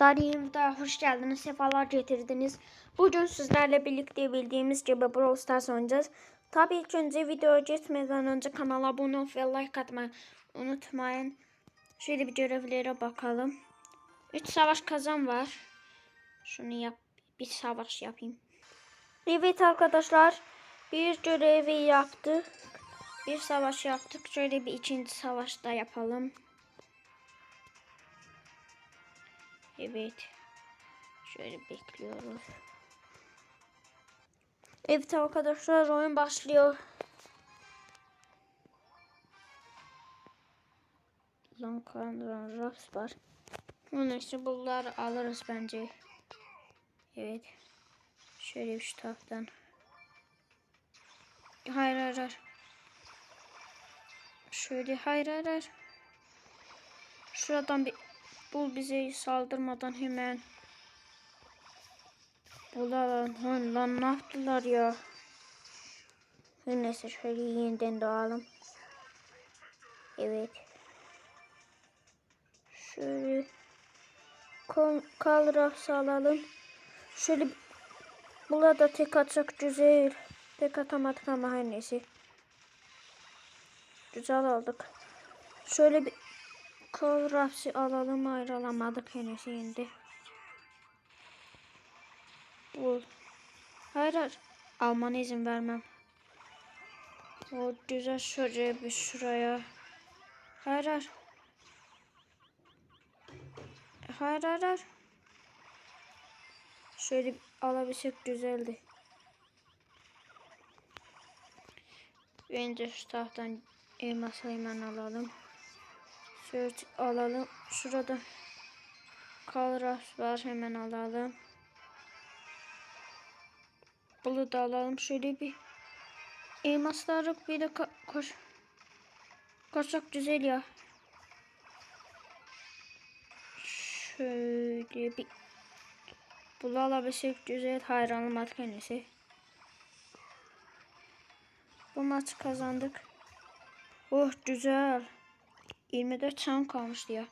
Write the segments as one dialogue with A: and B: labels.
A: arkadaşlar yayınımda hoş geldiniz. Sefalar getirdiniz. Bugün sizlerle birlikte bildiğimiz gibi Brawl Stars oynayacağız. Tabii ilk önce videoya geçmeden önce kanala abone ol ve like atmayı unutmayın. Şöyle bir görevlere bakalım. 3 savaş kazan var. Şunu yap. Bir savaş yapayım. Evet arkadaşlar. Bir görevi yaptık. Bir savaş yaptık. Şöyle bir ikinci savaşta yapalım. Evet. Şöyle bekliyoruz. Evet arkadaşlar oyun başlıyor. Lan kandıran Raps var. Onun için bunları alırız bence. Evet. Şöyle şu taraftan. Hayır hayır hayır. Şöyle hayır hayır hayır. Şuradan bir bul bize saldırmadan hemen. Ulan lan, lan ne yaptılar ya? Neyse şöyle yeniden doğalım. Evet. Şöyle kal, kal rafsı alalım. Şöyle burada tek atsak güzel. Tek atamadık ama her neyse. Güzel aldık. Şöyle bir kal rafsı alalım ayrılamadık henüz indi. Bul. Hayır hayır. Almana izin vermem. O güzel şuraya bir şuraya. Hayır hayır. Hayır hayır hayır. Şöyle alabilsek güzeldi. Bence şu taraftan elmas hemen alalım. Şöyle alalım. Şurada kalras var hemen alalım. Bunu da alalım. Şöyle bir elmasları bir de ko koş koşak güzel ya. Şöyle bir bunu alabilsek güzel hayranım neyse. Bu maçı kazandık. Oh güzel. 24 çan kalmıştı ya.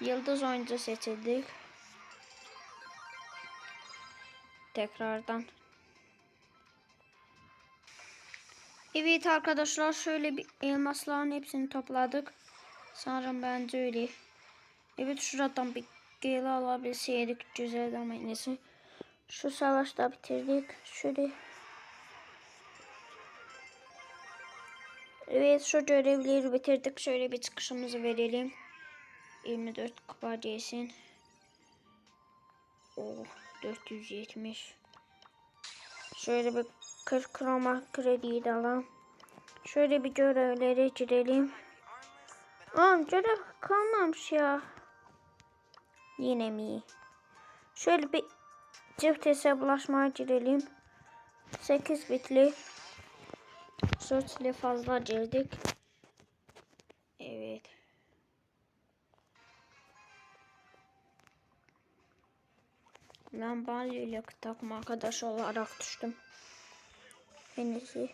A: Yıldız oyuncu seçildik. Tekrardan. Evet arkadaşlar şöyle bir elmasların hepsini topladık. Sanırım bence öyle. Evet şuradan bir gel alabilseydik güzel ama neyse. Şu savaşta bitirdik. Şöyle. Evet şu görevleri bitirdik. Şöyle bir çıkışımızı verelim. 24 kupa değilsin. Oh 470. Şöyle bir 40 kroma krediyi de alalım. Şöyle bir görevlere girelim. Aa görev kalmamış ya. Yine mi? Şöyle bir çift hesaplaşmaya girelim. 8 bitli. 4 ile fazla girdik. Evet. Ben Bali ile takım arkadaş olarak düştüm. En iyisi.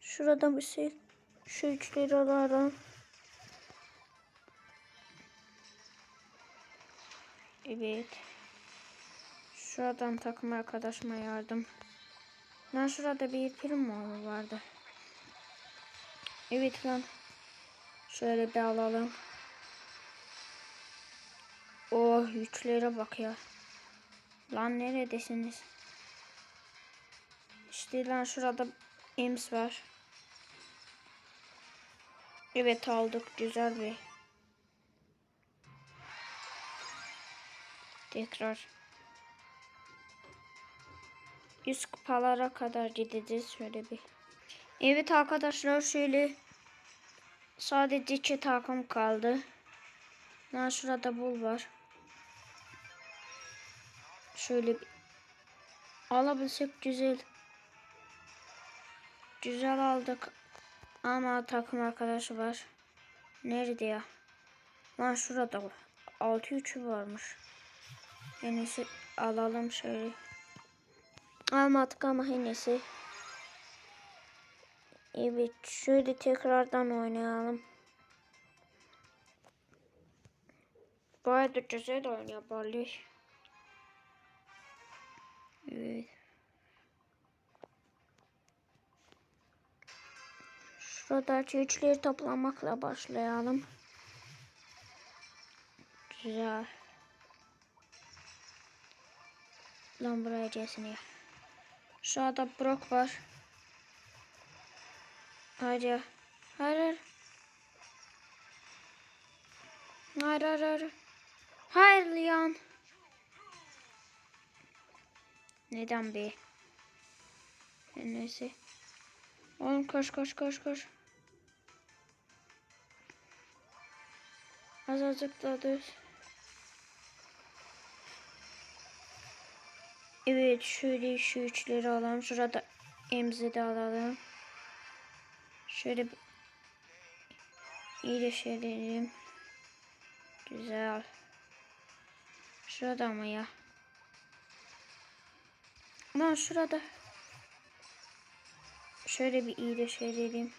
A: Şurada bir şey. Şu üçleri alalım. Evet. Şuradan takım arkadaşıma yardım. Lan şurada bir prim mi vardı? Evet lan. Şöyle bir alalım. Oh yükleri bak ya. Lan neredesiniz? İşte lan şurada ems var. Evet aldık güzel bir. Tekrar. 100 kupalara kadar gideceğiz şöyle bir. Evet arkadaşlar şöyle sadece iki takım kaldı. Lan şurada bul var. Şöyle bir alabilsek güzel. Güzel aldık. Ama takım arkadaşı var. Nerede ya? Lan şurada 6 3'ü varmış. En iyisi alalım şöyle. Almadık ama iyisi. Evet şöyle tekrardan oynayalım. Da güzel oynuyor Barley. Evet. Şuradaki üçleri toplamakla başlayalım. Güzel. Lan buraya gelsin ya. Şurada Brock var. Hadi. Hayır hayır. Hayır hayır hayır. Hayır Leon. Neden be? Neyse. Oğlum koş koş koş koş. Azıcık daha düz. Evet şöyle şu üçleri alalım. Şurada emzi de alalım. Şöyle iyileşelim. Güzel. Şurada mı ya? Lan şurada. Şöyle bir iyileşelim.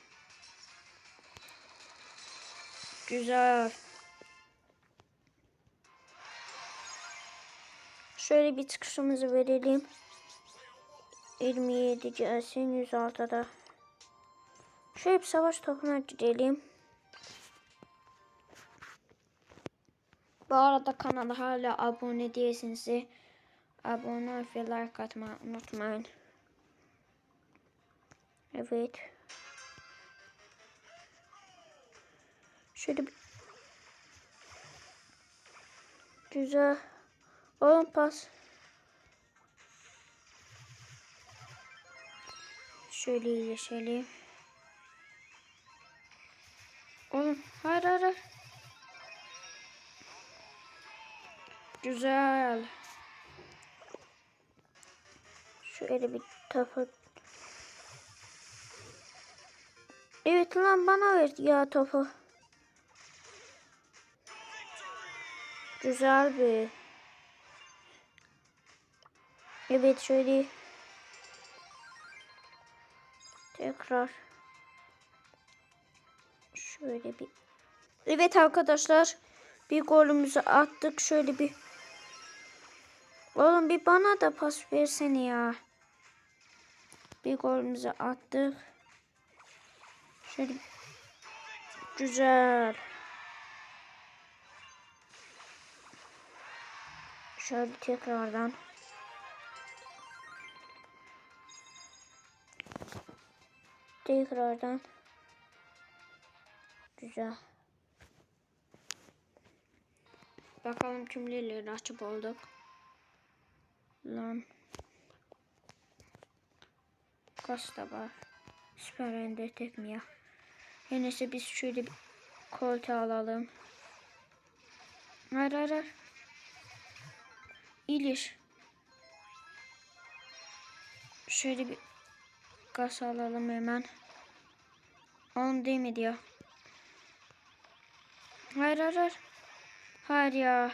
A: Güzel. Şöyle bir çıkışımızı verelim. 27 gelsin 106'da. Şöyle bir savaş topuna gidelim. Bu arada kanala hala abone değilseniz abone ve like atmayı unutmayın. Evet. Şöyle bir güzel. Oğlum pas. Şöyle iyileşelim. Oğlum hayır hayır. hayır. Güzel. Şöyle bir topu. Evet lan bana ver ya topu. Güzel bir. Evet şöyle. Tekrar. Şöyle bir. Evet arkadaşlar. Bir golümüzü attık. Şöyle bir. Oğlum bir bana da pas versene ya. Bir golümüzü attık. Şöyle. Güzel. Şöyle tekrardan. Tekrardan. Güzel. Bakalım kimlerle açıp olduk. Lan. Costa var. Süper Ender tek mi ya? Biz şöyle bir koltuğu alalım. Hayır hayır hayır. İliş. Şöyle bir gaz alalım hemen. On demedi ya. Hayır hayır hayır. Hayır ya.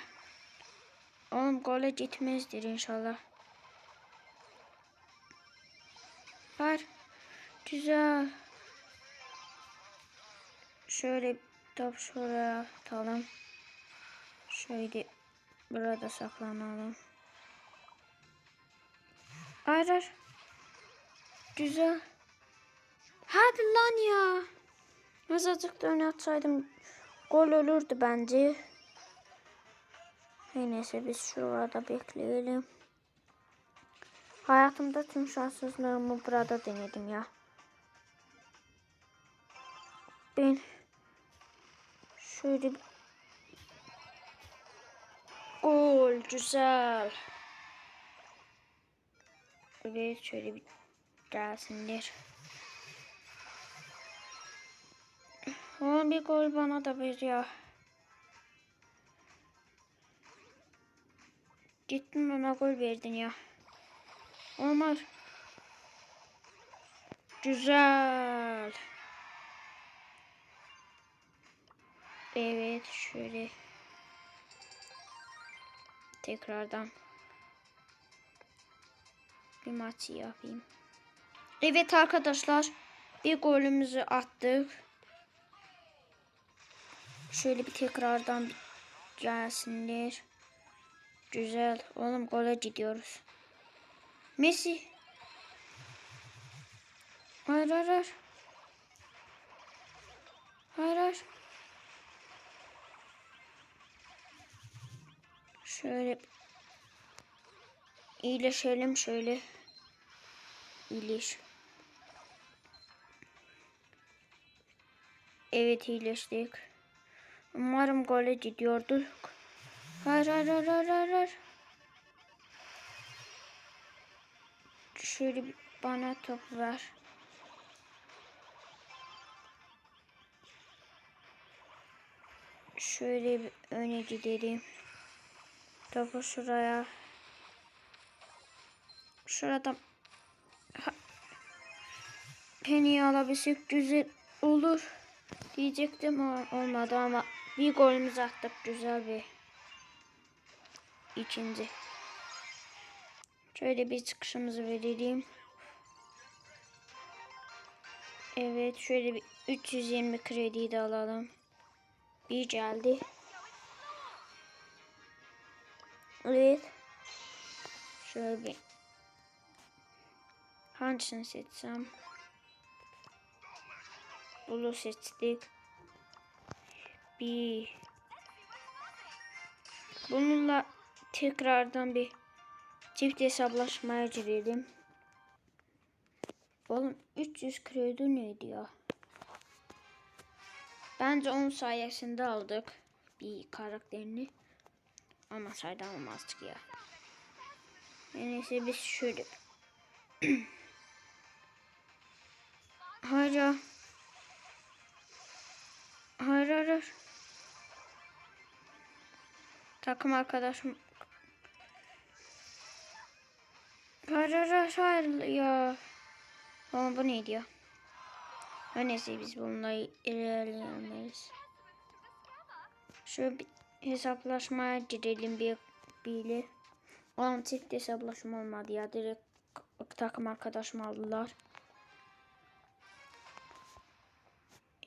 A: Oğlum gole gitmezdir inşallah. Hayır. Güzel. Şöyle top şuraya atalım. Şöyle burada saklanalım. Hayır hayır. Güzel. Hadi lan ya. Azıcık da öne atsaydım gol olurdu bence. Neyse biz şurada bekleyelim. Hayatımda tüm şanssızlığımı burada denedim ya. Ben şöyle Gol güzel. Evet şöyle bir gelsinler. Oğlum bir gol bana da ver ya. Gittin bana gol verdin ya. Omar. Güzel. Evet şöyle. Tekrardan. Bir maç yapayım. Evet arkadaşlar. Bir golümüzü attık. Şöyle bir tekrardan bir gelsinler. Güzel. Oğlum gole gidiyoruz. Messi. Hayır hayır hayır. Hayır hayır. Şöyle iyileşelim şöyle. İyileş. Evet iyileştik. Umarım gole gidiyorduk. Hayır hayır hayır hayır hayır. Şöyle bana top ver. Şöyle bir öne gidelim. Topu şuraya. Şurada Ha- Penny'i alabilsek güzel olur diyecektim ama olmadı ama bir golümüz attık güzel bir ikinci. Şöyle bir çıkışımızı verelim. Evet şöyle bir 320 krediyi de alalım. Bir geldi. Evet. Şöyle bir hangisini seçsem? Bunu seçtik. Bir bununla tekrardan bir çift hesaplaşmaya girelim. Oğlum 300 kredi neydi ya? Bence onun sayesinde aldık bir karakterini. Ama sayda almazdık ya. İyisi biz şöyle. hayır ya. Hayır hayır. hayır. Takım arkadaşım. Hayır ya. Ama bu neydi ya? Her neyse biz bununla ilerleyemeyiz. Şöyle bir hesaplaşmaya girelim bir biriyle. Oğlum çift hesaplaşma olmadı ya. Direkt takım arkadaşım aldılar.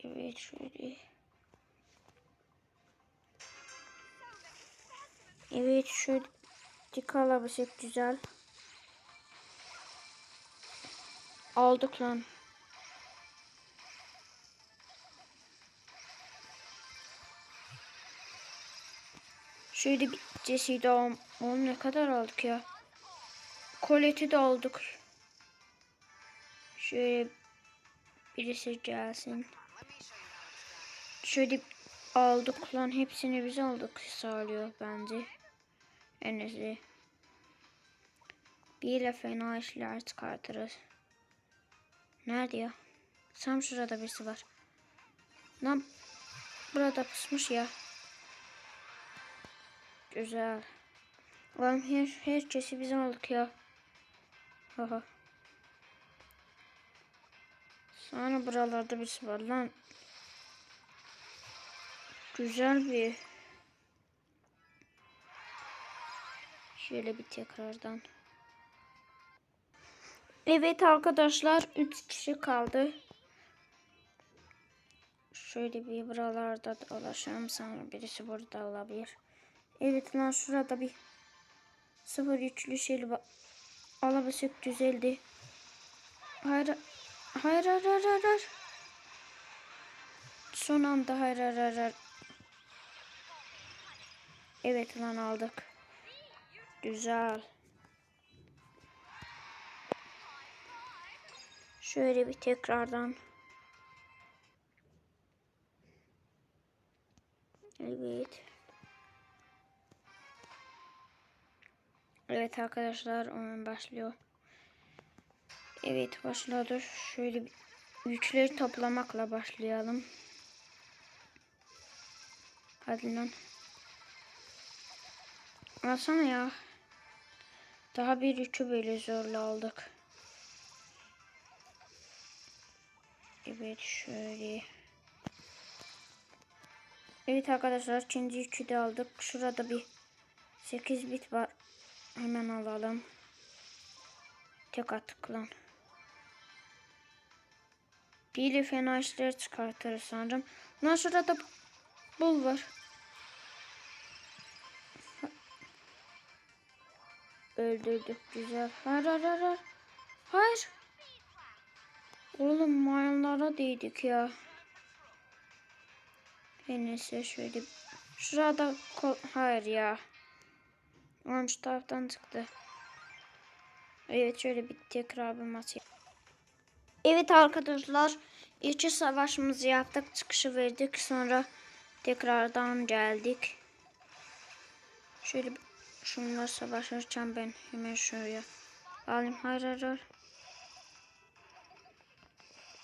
A: Evet şöyle. Evet şöyle dik alabilsek güzel. Aldık lan. Şöyle bir Jesse'yi de Oğlum ne kadar aldık ya. Colette'i de aldık. Şöyle birisi gelsin. Şöyle aldık lan hepsini biz aldık sağlıyor bence. En iyisi. Bir ile fena işler çıkartırız. Nerede ya? Tam şurada birisi var. Lan burada pusmuş ya. Güzel. Lan her, herkesi biz aldık ya. Haha. Sonra buralarda birisi var lan. Güzel bir. Şöyle bir tekrardan. Evet arkadaşlar 3 kişi kaldı. Şöyle bir buralarda dolaşalım sonra birisi burada olabilir. Evet lan şurada bir sıfır üçlü şey alabilsek güzeldi. Hayır hayır hayır hayır hayır. Son anda hayır hayır. hayır. Evet lan aldık. Güzel. Şöyle bir tekrardan. Evet. Evet arkadaşlar oyun başlıyor. Evet başladı. Şöyle bir yükleri toplamakla başlayalım. Hadi lan. Alsana ya. Daha bir yükü böyle zorla aldık. Evet şöyle. Evet arkadaşlar ikinci yükü de aldık. Şurada bir 8 bit var. Hemen alalım. Tek attık lan. Biri fena işler çıkartır sanırım. Lan şurada bul var. Öldürdük güzel. Hayır hayır hayır. hayır. Oğlum mayonlara değdik ya. En şöyle. Şurada kol... Hayır ya. Orange taraftan çıktı. Evet şöyle bir tekrar bir maç. Evet arkadaşlar. İki savaşımızı yaptık. Çıkışı verdik. Sonra tekrardan geldik. Şöyle bir- şunlar savaşırken ben hemen şuraya alayım. Hayır hayır hayır.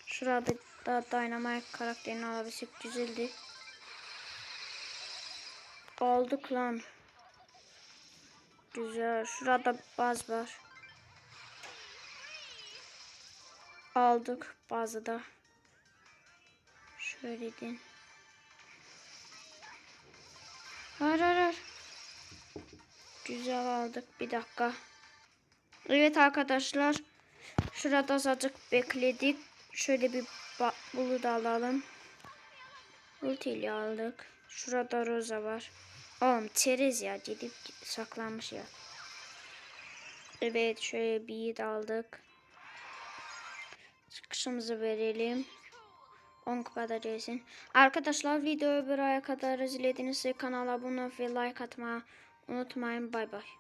A: Şurada da Dynamite karakterini alabilsek güzeldi. Aldık lan. Güzel. Şurada baz var. Aldık bazı da. Şöyle din. Hayır hayır. hayır. Güzel aldık. Bir dakika. Evet arkadaşlar. Şurada azıcık bekledik. Şöyle bir ba- bulut alalım. Ultiyle aldık. Şurada Rosa var. Oğlum çerez ya gidip saklanmış ya. Evet şöyle bir yiğit aldık. Çıkışımızı verelim. 10 kupada gelsin. Arkadaşlar videoyu buraya kadar izlediğinizde kanala abone ve like atmayı unutmayın. Bay bay.